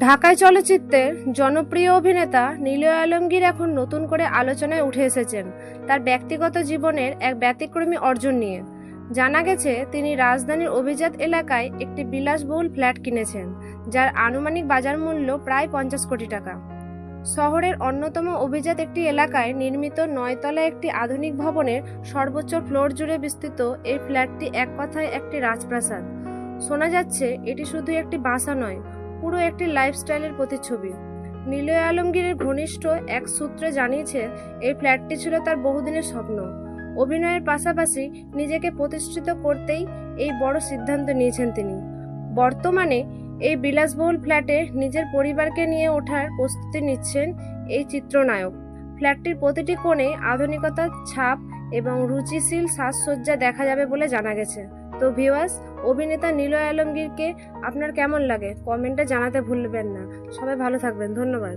ঢাকায় চলচ্চিত্রের জনপ্রিয় অভিনেতা নীলয় আলমগীর এখন নতুন করে আলোচনায় উঠে এসেছেন তার ব্যক্তিগত জীবনের এক ব্যতিক্রমী অর্জন নিয়ে। জানা গেছে, তিনি রাজধানীর অভিজাত এলাকায় একটি বিলাসবহুল ফ্ল্যাট কিনেছেন, যার আনুমানিক বাজার মূল্য প্রায় পঞ্চাশ কোটি টাকা। শহরের অন্যতম অভিজাত একটি এলাকায় নির্মিত নয়তলা একটি আধুনিক ভবনের সর্বোচ্চ ফ্লোর জুড়ে বিস্তৃত এই ফ্ল্যাটটি এক কথায় একটি রাজপ্রাসাদ। শোনা যাচ্ছে, এটি শুধু একটি বাসা নয় পুরো একটি লাইফস্টাইলের প্রতিচ্ছবি। নিলয় আলমগীরের ঘনিষ্ঠ এক সূত্রে জানিয়েছে, এই ফ্ল্যাটটি ছিল তার বহুদিনের স্বপ্ন। অভিনয়ের পাশাপাশি নিজেকে প্রতিষ্ঠিত করতেই এই বড় সিদ্ধান্ত নিয়েছেন তিনি। বর্তমানে এই বিলাসবহুল ফ্ল্যাটে নিজের পরিবারকে নিয়ে ওঠার প্রস্তুতি নিচ্ছেন এই চিত্রনায়ক। ফ্ল্যাটটির প্রতিটি কোণে আধুনিকতার ছাপ এবং রুচিশীল সাজসজ্জা দেখা যাবে বলে জানা গেছে। তো ভিউয়ার্স অভিনেতা নিলয় আলমগীরকে আপনার কেমন লাগে? কমেন্টে জানাতে ভুলবেন না। সবাই ভালো থাকবেন। ধন্যবাদ।